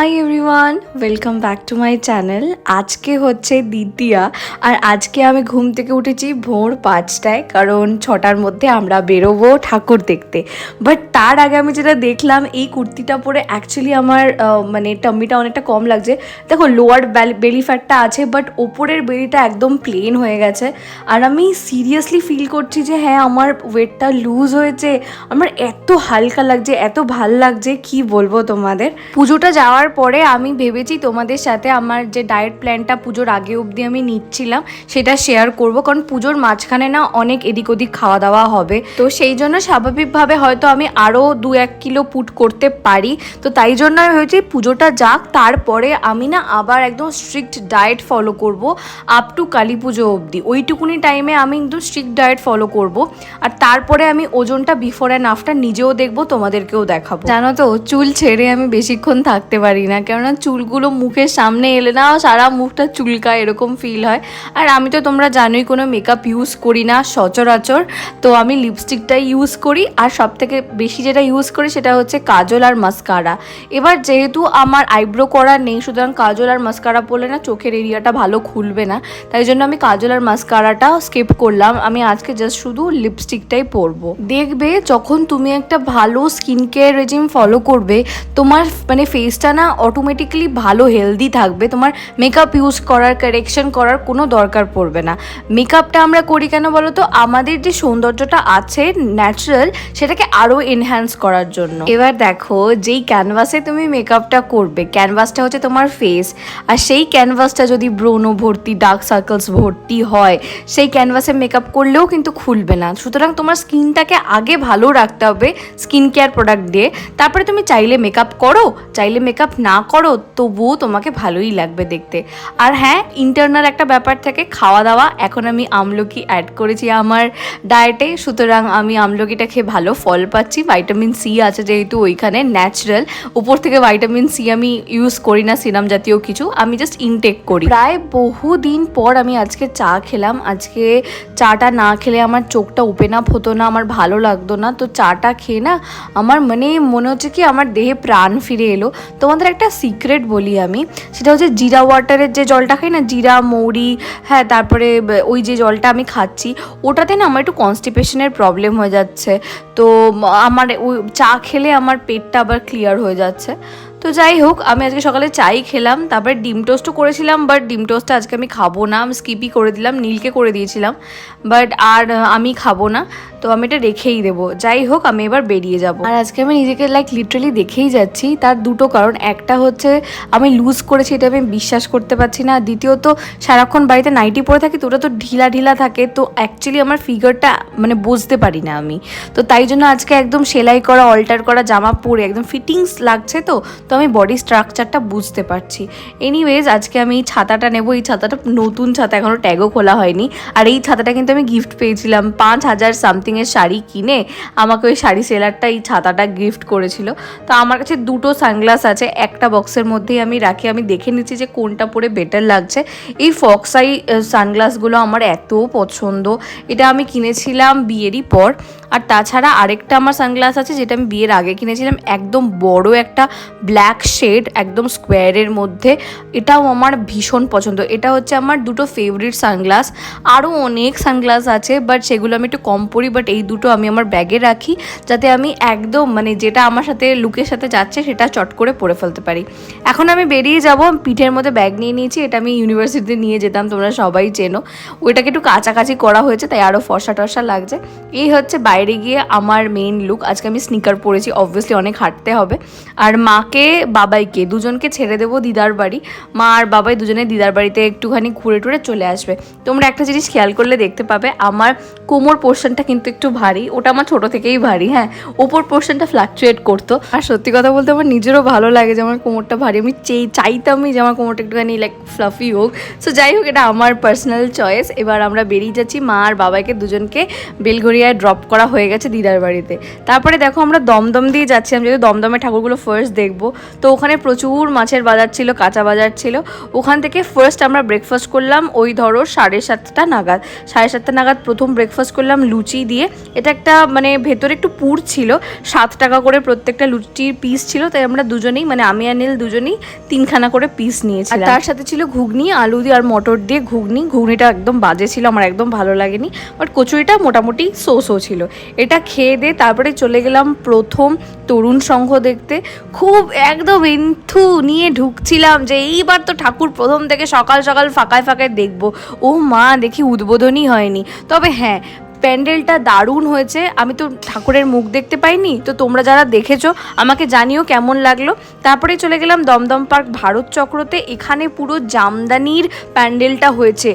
Hi everyone welcome back to my channel আজকে হচ্ছে দ্বিতীয়া আর আজকে আমি ঘুম থেকে উঠেছি ভোর পাঁচটায়, কারণ ছটার মধ্যে আমরা বেরোবো ঠাকুর দেখতে। বাট তার আগে আমি যেটা দেখলাম, এই কুর্তিটা পরে অ্যাকচুয়ালি আমার মানে টাম্মিটা অনেকটা কম লাগছে। দেখো লোয়ার বেলি ফ্যাটটা আছে বাট ওপরের বেলিটা একদম প্লেন হয়ে গেছে। আর আমি সিরিয়াসলি ফিল করছি যে হ্যাঁ আমার ওয়েটটা লুজ হয়েছে। আমার এত হালকা লাগছে, এত ভালো লাগছে, কি বলব তোমাদের? পুজোটা যাওয়ার পরে আমি ভেবেছি তোমাদের সাথে আমার যে ডায়েট প্ল্যানটা পুজোর আগে অবধি আমি নিচ্ছিলাম, সেটা শেয়ার করব। কারণ পুজোর মাঝখানে না অনেক এদিক ওদিক খাওয়া দাওয়া হবে। তো সেই জন্য স্বাভাবিকভাবে হয়তো আমি আরও দু এক কিলো পুট করতে পারি। তো তাই জন্য আমি ভেবেছি পুজোটা যাক, তারপরে আমি না আবার একদম স্ট্রিক্ট ডায়েট ফলো করব আপ টু কালী পুজো অবধি। ওইটুকুনি টাইমে আমি একদম স্ট্রিক্ট ডায়েট ফলো করব। আর তারপরে আমি ওজনটা বিফোর অ্যান্ড আফটার নিজেও দেখব, তোমাদেরকেও দেখাবো। জানো তো, চুল ছেড়ে আমি বেশিক্ষণ থাকতে পারি না। কেননা চুলগুলো মুখের সামনে এলে না সারা মুখটা চুলকায়, এরকম ফিল হয়। আর আমি তো তোমরা জানোই কোনো মেকআপ ইউজ করি না সচরাচর। তো আমি লিপস্টিকটাই ইউজ করি। আর সব থেকে বেশি যেটা ইউজ করি সেটা হচ্ছে কাজল আর মাস্কারা এবার যেহেতু আমার আইব্রো করা নেই, সুতরাং কাজল আর মাস্কারা পরলে না চোখের এরিয়াটা ভালো খুলবে না। তাই জন্য আমি কাজল আর মাস্কারাটা স্কিপ করলাম। আমি আজকে জাস্ট শুধু লিপস্টিকটাই পরবো। দেখবে যখন তুমি একটা ভালো স্কিন কেয়ার রেজিম ফলো করবে, তোমার মানে ফেসটা না অটোমেটিক্যালি ভালো হেলদি থাকবে। তোমার মেকআপ ইউজ করার কারেকশন করার কোনো দরকার পড়বে না। মেকআপটা আমরা করি কেন বলো তো আমাদের যে সৌন্দর্যটা আছে ন্যাচারাল সেটাকে আরও এনহ্যান্স করার জন্য। এবার দেখো, যেই ক্যানভাসে তুমি মেকআপটা করবে ক্যানভাসটা হচ্ছে তোমার ফেস আর সেই ক্যানভাসটা যদি ব্রণ ভর্তি ডার্ক সার্কেলস ভর্তি হয়, সেই ক্যানভাসে মেকআপ করলেও কিন্তু খুলবে না। সুতরাং তোমার স্কিনটাকে আগে ভালো রাখতে হবে স্কিন কেয়ার প্রোডাক্ট দিয়ে। তারপরে তুমি চাইলে মেকআপ করো, চাইলে মেকআপ না করো, তবুও তোমাকে ভালোই লাগবে দেখতে। আর হ্যাঁ ইন্টারনাল একটা ব্যাপার থাকে খাওয়া দাওয়া এখন আমি আমলকি অ্যাড করেছি আমার ডায়েটে সুতরাং আমি আমলকিটা খেয়ে ভালো ফল পাচ্ছি। ভাইটামিন সি আছে যেহেতু ওইখানে ন্যাচারাল উপর থেকে ভাইটামিন সি আমি ইউজ করি না, সিরাম জাতীয় কিছু, আমি জাস্ট ইনটেক করি। প্রায় বহু দিন পর আমি আজকে চা খেলাম। আজকে চাটা না খেলে আমার চোখটা ওপেন আপ হতো না, আমার ভালো লাগতো না। তো চাটা খেয়ে না, আমার মানে মনে হচ্ছে কি, আমার দেহে প্রাণ ফিরে এলো। তোমাদের একটা সিক্রেট বলি আমি, সেটা হচ্ছে জিরা ওয়াটারের যে জলটা খাই না, জিরা, মৌরি হ্যাঁ তারপরে ওই যে জলটা আমি খাচ্ছি, ওটাতে না আমার একটু কনস্টিপেশনের প্রবলেম হয়ে যাচ্ছে। তো আমার ওই চা খেলে আমার পেটটা আবার ক্লিয়ার হয়ে যাচ্ছে। তো যাই হোক, আমি আজকে সকালে চাই খেলাম, তারপরে ডিম টোস্টও করেছিলাম বাট ডিম টোস্টটা আজকে আমি খাব না, আমি স্কিপই করে দিলাম, নীলকে করে দিয়েছিলাম বাট আর আমি খাব না, তো আমি এটা রেখেই দেবো। যাই হোক, আমি এবার বেরিয়ে যাব। আর আজকে আমি নিজেকে লাইক লিটারালি দেখেই যাচ্ছি, তার দুটো কারণ। একটা হচ্ছে, আমি লুজ করেছি, এটা আমি বিশ্বাস করতে পারছি না। দ্বিতীয়ত, সারাক্ষণ বাড়িতে নাইটি পরে থাকি, তো ওটা তো ঢিলা ঢিলা থাকে, তো অ্যাকচুয়ালি আমার ফিগারটা মানে বুঝতে পারি না আমি। তো তাই জন্য আজকে একদম সেলাই করা অল্টার করা, জামা পরে, একদম ফিটিংস লাগছে তো তো আমি বডি স্ট্রাকচারটা বুঝতে পারছি। এনিওয়েজ আজকে আমি এই ছাতাটা নেব। এই ছাতাটা নতুন ছাতা এখনও ট্যাগও খোলা হয়নি। আর এই ছাতাটা কিন্তু আমি গিফট পেয়েছিলাম। পাঁচ হাজার সামথিংয়ের শাড়ি কিনে আমাকে ওই শাড়ি সেলারটা এই ছাতাটা গিফট করেছিল। তো আমার কাছে দুটো সানগ্লাস আছে। একটা বক্সের মধ্যেই আমি রাখি। আমি দেখে নিচ্ছি যে কোনটা পরে বেটার লাগছে। এই ফক্সাই সানগ্লাসগুলো আমার এত পছন্দ। এটা আমি কিনেছিলাম বিয়েরই পর। আর তাছাড়া আরেকটা আমার সানগ্লাস আছে, যেটা আমি বিয়ের আগে কিনেছিলাম। একদম বড় একটা ব্ল্যাক শেড একদম স্কোয়ারের মধ্যে। এটাও আমার ভীষণ পছন্দ। এটা হচ্ছে আমার দুটো ফেভারিট সানগ্লাস আরও অনেক সানগ্লাস আছে বাট সেগুলো আমি একটু কম পরি বাট এই দুটো আমি আমার ব্যাগে রাখি, যাতে আমি একদম মানে যেটা আমার সাথে লুকের সাথে যাচ্ছে, সেটা চট করে পরে ফেলতে পারি। এখন আমি বেরিয়ে যাব পিঠের মধ্যে ব্যাগ নিয়ে নিয়েছি, এটা আমি ইউনিভার্সিটিতে নিয়ে যেতাম, তোমরা সবাই চেনো। ওইটাকে একটু কাছাকাছি করা হয়েছে, তাই আরও ফর্সা টর্সা লাগছে। এই হচ্ছে বাইরে গিয়ে আমার মেইন লুক আজকে আমি স্নিকার পরেছি অবভিয়াসলি অনেক হাঁটতে হবে। আর মাকে বাবাইকে, দুজনকে ছেড়ে দেবো দিদার বাড়ি। মা আর বাবাই দুজনে দিদার বাড়িতে একটুখানি ঘুরে টুরে চলে আসবে। তোমরা একটা জিনিস খেয়াল করলে দেখতে পাবে, আমার কোমর পোর্শনটা কিন্তু একটু ভারী, ওটা আমার ছোট থেকেই ভারী হ্যাঁ। ওপর পোর্শনটা ফ্লাকচুয়েট করতো। আর সত্যি কথা বলতে আমার নিজেরও ভালো লাগে যে আমার কোমরটা ভারী। আমি চেয়ে, চাইতামই যে আমার কোমরটা একটুখানি লাইক ফ্লাফি হোক। সো যাই হোক, এটা আমার পার্সোনাল চয়েস এবার আমরা বেরিয়ে যাচ্ছি, মা আর বাবাকে দুজনকে বেলঘরিয়ায় ড্রপ করা হয়ে গেছে দিদার বাড়িতে। তারপরে দেখো আমরা দমদম দিয়ে যাচ্ছিলাম যেহেতু দমদমে ঠাকুরগুলো ফার্স্ট দেখব তো ওখানে প্রচুর মাছের বাজার ছিল, কাঁচা বাজার ছিল। ওখান থেকে ফার্স্ট আমরা ব্রেকফাস্ট করলাম ওই ধরো সাড়ে সাতটা নাগাদ। সাড়ে সাতটা নাগাদ প্রথম ব্রেকফাস্ট করলাম লুচি দিয়ে। এটা একটা মানে ভেতরে একটু পুর ছিল, সাত টাকা করে প্রত্যেকটা লুচির পিস ছিল, তাই আমরা দুজনেই মানে আমি আর নীল দুজনেই তিনখানা করে পিস নিয়েছি আর তার সাথে ছিল ঘুগনি, আলু দিয়ে আর মটর দিয়ে ঘুগনি। ঘুগনিটা একদম বাজে ছিল, আমার একদম ভালো লাগেনি। বাট কচুরিটা মোটামুটি সো সো ছিল। এটা খেয়ে দিয়ে তারপরে চলে গেলাম প্রথম তরুণ সংঘ দেখতে। খুব একদম ইন্থু নিয়ে ঢুকছিলাম যে এইবার তো ঠাকুর প্রথম থেকে সকাল সকাল ফাঁকায় ফাঁকায় দেখব। ও মা, দেখি উদ্বোধনই হয়নি। তবে হ্যাঁ প্যান্ডেলটা দারুণ হয়েছে। আমি তো ঠাকুরের মুখ দেখতে পাইনি। তো তোমরা যারা দেখেছ, আমাকে জানিও কেমন লাগল। তারপরে চলে গেলাম দমদম পার্ক ভারত চক্রতে। এখানে পুরো জামদানির প্যান্ডেলটা হয়েছে।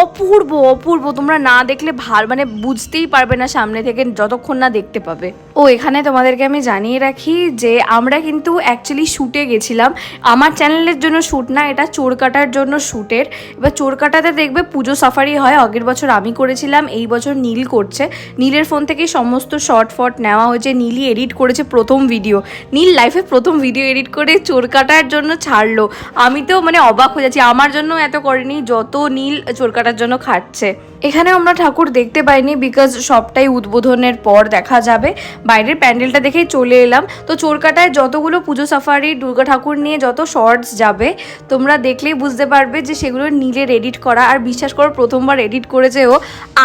অপূর্ব অপূর্ব। তোমরা না দেখলে ভার মানে বুঝতেই পারবে না সামনে থেকে, যতক্ষণ না দেখতে পাবে। ও, এখানে তোমাদেরকে আমি জানিয়ে রাখি যে, আমরা কিন্তু অ্যাকচুয়ালি শ্যুটে গেছিলাম। আমার চ্যানেলের জন্য শ্যুট না, এটা চোর কাটার জন্য শ্যুটের এবার চোর কাটাতে দেখবে পুজো সাফারি হয়। আগের বছর আমি করেছিলাম, এই বছর নীল করছে। নীলের ফোন থেকেই সমস্ত শর্ট ফট নেওয়া হয়েছে। নীলই এডিট করেছে প্রথম ভিডিও নীল লাইফে প্রথম ভিডিও এডিট করে চোর কাটার জন্য ছাড়লো। আমি তো মানে অবাক হয়ে যাচ্ছি। আমার জন্য এত করেনি। যত নীল চোর কাটার জন্য খাটছে। এখানে আমরা ঠাকুর দেখতে পাইনি বিকজ সবটাই উদ্বোধনের পর দেখা যাবে। বাইরের প্যান্ডেলটা দেখেই চলে এলাম। তো চোরকাটায় যতগুলো পুজো সাফারি দুর্গা ঠাকুর নিয়ে যত শর্টস যাবে, তোমরা দেখলেই বুঝতে পারবে যে সেগুলো নীলের এডিট করা। আর বিশ্বাস করো, প্রথমবার এডিট করেছে ও।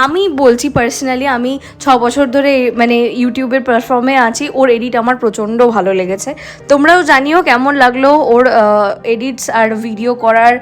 আমি বলছি পার্সোনালি আমি ছ বছর ধরে মানে ইউটিউবের প্ল্যাটফর্মে আছি। ওর এডিট আমার প্রচণ্ড ভালো লেগেছে। তোমরাও জানিও কেমন লাগল ওর এডিটস আর ভিডিও করার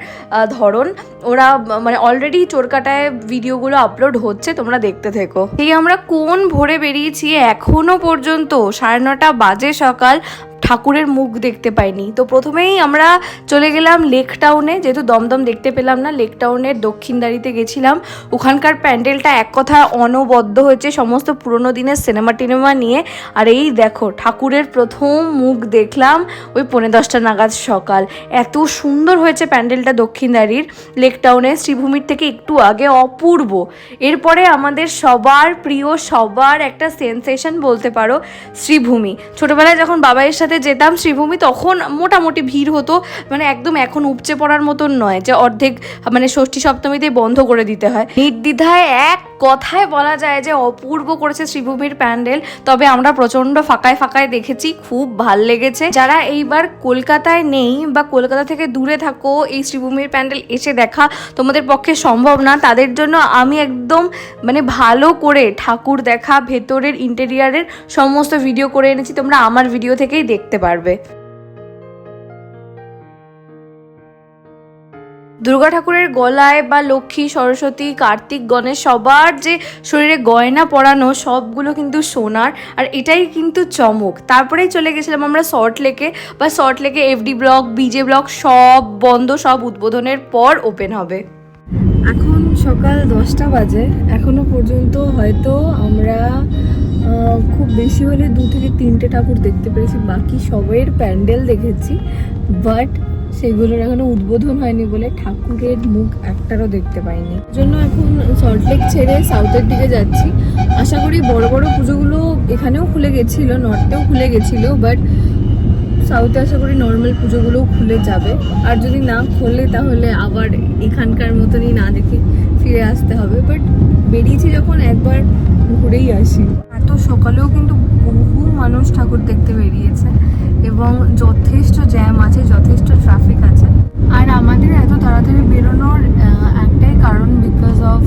ধরন। ওরা মানে অলরেডি চোরকাটায় ভিডিওগুলো আপলোড হচ্ছে, তোমরা দেখতে থেকো। এই আমরা কোন ভোরে বেরিয়েছি এখনও পর্যন্ত? সাড়ে নটা বাজে সকাল। ঠাকুরের মুখ দেখতে পাইনি। তো প্রথমেই আমরা চলে গেলাম লেক টাউনে, যেহেতু দমদম দেখতে পেলাম না, লেক টাউনের দক্ষিণদারিতে গেছিলাম। ওখানকার প্যান্ডেলটা এক কথা অনবদ্য হয়েছে, সমস্ত পুরোনো দিনের সিনেমা টিনেমা নিয়ে। আর এই দেখো, ঠাকুরের প্রথম মুখ দেখলাম ওই পৌনে দশটা নাগাদ সকাল। এত সুন্দর হয়েছে প্যান্ডেলটা দক্ষিণদারির লেক টাউনে শ্রীভূমির থেকে একটু আগে অপূর্ব। এরপরে আমাদের সবার প্রিয়, সবার একটা সেন্সেশন বলতে পারো, শ্রীভূমি। ছোটবেলায় যখন বাবাইয়ের সাথে যেতাম, শ্রীভূমি তখন মোটামুটি ভিড় হতো মানে একদম এখন উপচে পড়ার মতন নয় যে অর্ধেক মানে ষষ্ঠী সপ্তমীতেই বন্ধ করে দিতে হয়। নির্দ্বিধায় এক কথায় বলা যায় যে অপূর্ব করেছে শ্রীভূমির প্যান্ডেল, তবে আমরা প্রচণ্ড ফাঁকায় ফাঁকায় দেখেছি, খুব ভালো লেগেছে। যারা এইবার কলকাতায় নেই বা কলকাতা থেকে দূরে থাকো, এই শ্রীভূমির প্যান্ডেল এসে দেখা তোমাদের পক্ষে সম্ভব না। তাদের জন্য আমি একদম মানে ভালো করে ঠাকুর দেখা, ভেতরের ইন্টেরিয়ারের সমস্ত ভিডিও করে এনেছি, তোমরা আমার ভিডিও থেকেই দেখতে পারবে। দুর্গা ঠাকুরের গলায় বা লক্ষ্মী, সরস্বতী, কার্তিক, গণেশ, সবার যে শরীরে গয়না পরানো সবগুলো কিন্তু সোনার। আর এটাই কিন্তু চমক। তারপরেই চলে গেছিলাম আমরা শর্ট লেকে বা শর্ট লেকে এফডি ব্লক বিজে ব্লক সব বন্ধ, সব উদ্বোধনের পর ওপেন হবে। এখন সকাল দশটা বাজে। এখনও পর্যন্ত হয়তো আমরা খুব বেশি হলে দু থেকে তিনটে ঠাকুর দেখতে পেরেছি। বাকি সবের প্যান্ডেল দেখেছি। বাট সেগুলোর এখনও উদ্বোধন হয়নি বলে ঠাকুরের মুখ একটারও দেখতে পাইনি। জন্য এখন সল্টলেক ছেড়ে সাউথের দিকে যাচ্ছি। আশা করি বড় বড় পুজোগুলো এখানেও খুলে গেছিল নর্থেও খুলে গেছিল বাট সাউথে আশা করি নর্মাল পুজোগুলোও খুলে যাবে। আর যদি না খোলে তাহলে আবার এখানকার মতনই না দেখে ফিরে আসতে হবে। বাট বেরিয়েছি যখন একবার ঘুরেই আসি। এত সকালেও কিন্তু বহু মানুষ ঠাকুর দেখতে বেরিয়েছে। এবং যথেষ্ট জ্যাম আছে, যথেষ্ট ট্রাফিক আছে। আর আমাদের এত তাড়াতাড়ি বেরোনোর একটাই কারণ বিকজ অফ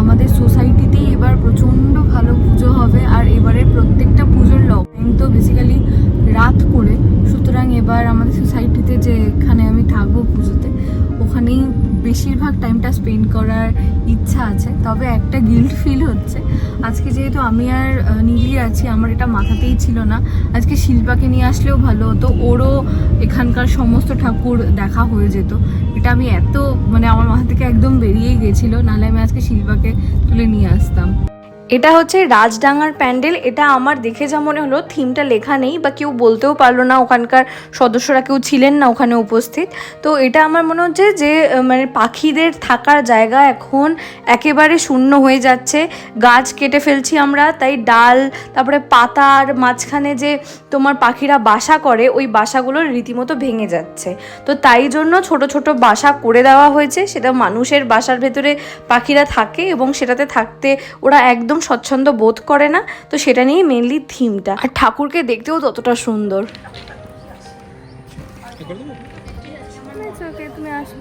আমাদের সোসাইটিতেই এবার প্রচণ্ড ভালো পুজো হবে আর এবারের প্রত্যেকটা পুজোর টাইম তো বেসিক্যালি রাত করে। সুতরাং এবার আমাদের সোসাইটিতে যেখানে আমি থাকব পুজোতে, ওখানেই বেশিরভাগ টাইমটা স্পেন্ড করার ইচ্ছা আছে, তবে একটা গিল্ড ফিল হচ্ছে। আজকে যেহেতু আমি আর নিজেই আছি, আমার এটা মাথাতেই ছিল না। আজকে শিল্পাকে নিয়ে আসলেও ভালো হতো, ওরও এখানকার সমস্ত ঠাকুর দেখা হয়ে যেত। এটা আমি এত মানে আমার মাথা থেকে একদম বেরিয়েই গেছিল, নাহলে আমি আজকে শিল্পাকে তুলে নিয়ে আসতাম। এটা হচ্ছে রাজডাঙ্গার প্যান্ডেল। এটা আমার দেখে যা মনে হলো থিমটা লেখা নেই, বা কেউ বলতেও পারল না ওখানকার সদস্যরা, কেউ ছিলেন না ওখানে উপস্থিত। তো এটা আমার মনে হচ্ছে যে মানে পাখিদের থাকার জায়গা এখন একেবারে শূন্য হয়ে যাচ্ছে। গাছ কেটে ফেলছি আমরা, তাই ডাল, তারপরে পাতার মাঝখানে যে তোমার পাখিরা বাসা করে, ওই বাসাগুলো রীতিমতো ভেঙে যাচ্ছে। তো তাই জন্য ছোট ছোট বাসা করে দেওয়া হয়েছে, সেটা মানুষের বাসার ভেতরে পাখিরা থাকে এবং সেটাতে থাকতে ওরা একদম স্বচ্ছন্দ বোধ করে না, তো সেটা নিয়ে মেনলি থিমটা আর ঠাকুরকে দেখতেও ততটা সুন্দর। তুমি আসো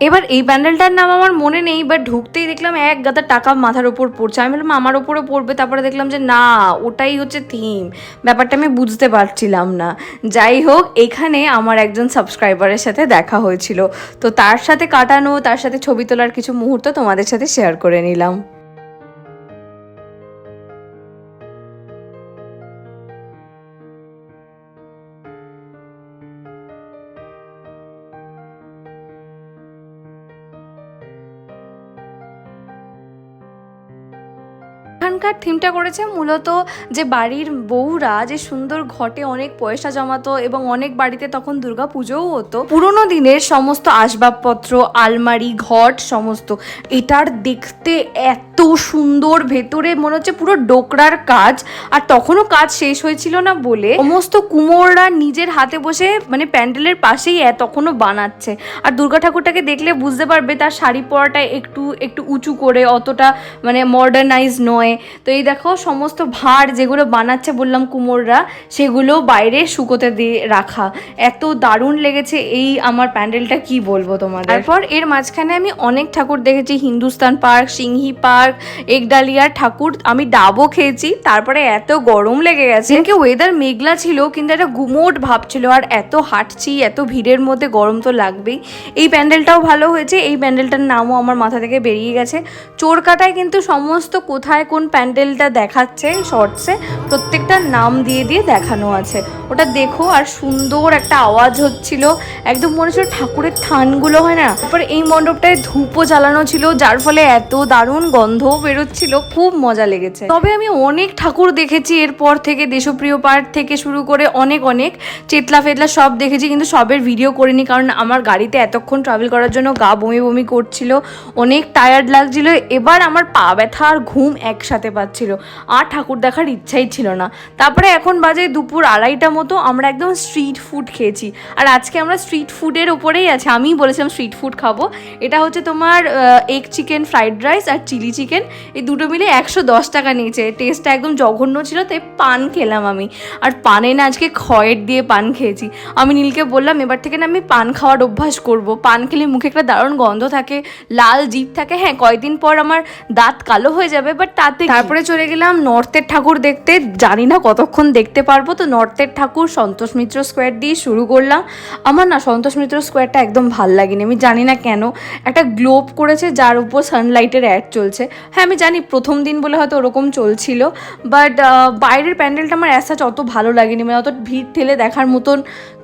এবার এই প্যান্ডেলটার নাম আমার মনে নেই বাট ঢুকতেই দেখলাম এক গাদা টাকা মাথার ওপর পড়ছে। আমি বললাম, আমার ওপরও পড়বে। তারপরে দেখলাম যে, না, ওটাই হচ্ছে থিম ব্যাপারটা আমি বুঝতে পারছিলাম না। যাই হোক, এখানে আমার একজন সাবস্ক্রাইবারের সাথে দেখা হয়েছিল। তো তার সাথে কাটানো, তার সাথে ছবি তোলার কিছু মুহূর্ত তোমাদের সাথে শেয়ার করে নিলাম। এখানকার থিমটা করেছে মূলত যে বাড়ির বউরা যে সুন্দর ঘটে অনেক পয়সা জমাতো এবং অনেক বাড়িতে তখন দুর্গা পুজোও হতো। পুরোনো দিনের সমস্ত আসবাবপত্র, আলমারি, ঘট, সমস্ত এটার দেখতে এত সুন্দর, ভেতরে মনে হচ্ছে পুরো ডোকরার কাজ। আর তখনও কাজ শেষ হয়েছিল না বলে সমস্ত কুমোররা নিজের হাতে বসে মানে প্যান্ডেলের পাশেই তখনও বানাচ্ছে। আর দুর্গা ঠাকুরটাকে দেখলে বুঝতে পারবে তার শাড়ি পরাটা একটু একটু উঁচু করে, অতটা মানে মডার্নাইজ নয়। তো এই দেখো সমস্ত ভাঁড় যেগুলো বানাচ্ছে বললাম কুমোররা, সেগুলো বাইরে শুকোতে দিয়ে রাখা। এত দারুণ লেগেছে এই আমার প্যান্ডেলটা, কি বলব তোমাদের? তারপর এর মাঝখানে আমি অনেক ঠাকুর দেখেছি। হিন্দুস্তান পার্ক, সিংহি পার্ক একডালিয়ার ঠাকুর আমি ডাবও খেয়েছি, তারপরে এত গরম লেগে গেছে। কি ওয়েদার মেঘলা ছিল, কিন্তু একটা গুমোট ভাব ছিল, আর এত হাঁটছি, এত ভিড়ের মধ্যে গরম তো লাগবেই। এই প্যান্ডেলটাও ভালো হয়েছে, এই প্যান্ডেলটার নামও আমার মাথা থেকে বেরিয়ে গেছে। চোরকাটায় কিন্তু সমস্ত কোথায় কোন প্যান্ডেলটা দেখাচ্ছে শর্টসে, প্রত্যেকটা নাম দিয়ে দিয়ে দেখানো আছে। ওটা দেখো, আর সুন্দর একটা আওয়াজ হচ্ছিল, একদম মনে হচ্ছিল ঠাকুরের থানগুলো হয় না, তারপর এই মণ্ডপটায় ধূপও জ্বালানো ছিল, যার ফলে এত দারুণ গন্ধও বেরোচ্ছিল, খুব মজা লেগেছে। তবে আমি অনেক ঠাকুর দেখেছি, এরপর থেকে দেশপ্রিয় পার্ক থেকে শুরু করে অনেক অনেক চেতলা ফেতলা সব দেখেছি, কিন্তু সবের ভিডিও করিনি, কারণ আমার গাড়িতে এতক্ষণ ট্রাভেল করার জন্য গা বমি বমি করছিল, অনেক টায়ার্ড লাগছিল, এবার আমার পা ব্যথা আর ঘুম একসাথে পাচ্ছিল, আর ঠাকুর দেখার ইচ্ছাই ছিল না। তারপরে এখন বাজে দুপুর আড়াইটা মতো, আমরা একদম স্ট্রিট ফুড খেয়েছি, আর আজকে আমরা স্ট্রিট ফুডের ওপরেই আছে, আমিই বলেছিলাম স্ট্রিট ফুড খাব, এটা হচ্ছে তোমার এগ চিকেন ফ্রাইড রাইস আর চিলি চিকেন এই দুটো মিলে একশো দশ টাকা নিয়েছে। টেস্টটা একদম জঘন্য ছিল তাই পান খেলাম আমি। আর পানে না আজকে খয়ের দিয়ে পান খেয়েছি। আমি নীলকে বললাম, এবার থেকে না আমি পান খাওয়ার অভ্যাস করব। পান খেলে মুখে একটা দারুণ গন্ধ থাকে, লাল জিভ থাকে। হ্যাঁ কয়দিন পর আমার দাঁত কালো হয়ে যাবে বাট তাতে তারপরে চলে গেলাম নর্থের ঠাকুর দেখতে। জানি না কতক্ষণ দেখতে পারব, তো নর্থের ঠাকুর সন্তোষ মিত্র স্কোয়ার দিয়ে শুরু করলাম। আমার না সন্তোষ মিত্র স্কোয়ারটা একদম ভালো লাগেনি, আমি জানি না কেন। একটা গ্লোব করেছে, যার উপর সানলাইটের অ্যাড চলছে। হ্যাঁ আমি জানি প্রথম দিন বলে হয়তো ওরকম চলছিল বাট বাইরের প্যান্ডেলটা আমার অ্যাসাচ অত ভালো লাগেনি। মানে অত ভিড় ঠেলে দেখার মতন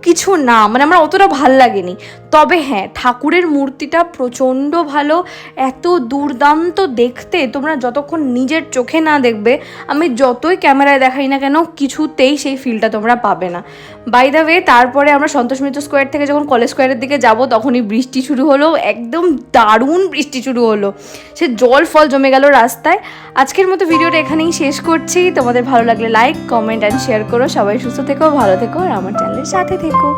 কিছু না মানে আমার অতটা ভালো লাগেনি। তবে হ্যাঁ ঠাকুরের মূর্তিটা প্রচণ্ড ভালো, এত দুর্দান্ত দেখতে, তোমরা যতক্ষণ নিজের চোখে না দেখবে, আমি যতই ক্যামেরায় দেখাই না কেন, কিছুতেই সেই ফিলটা তোমরা পাবে না। বাই দ্য ওয়ে তারপরে আমরা সন্তোষ মিত্র স্কোয়ার থেকে যখন কলেজ স্কোয়ারের দিকে যাব, তখনই বৃষ্টি শুরু হলো, একদম দারুণ বৃষ্টি শুরু হলো। সে জল ফল জমে গেল রাস্তায়। আজকের মতো ভিডিওটা এখানেই শেষ করছি। তোমাদের ভালো লাগলে লাইক কমেন্ট অ্যান্ড শেয়ার করো। সবাই সুস্থ থেকো, ভালো থেকো, আর আমার চ্যানেলের সাথে থেকো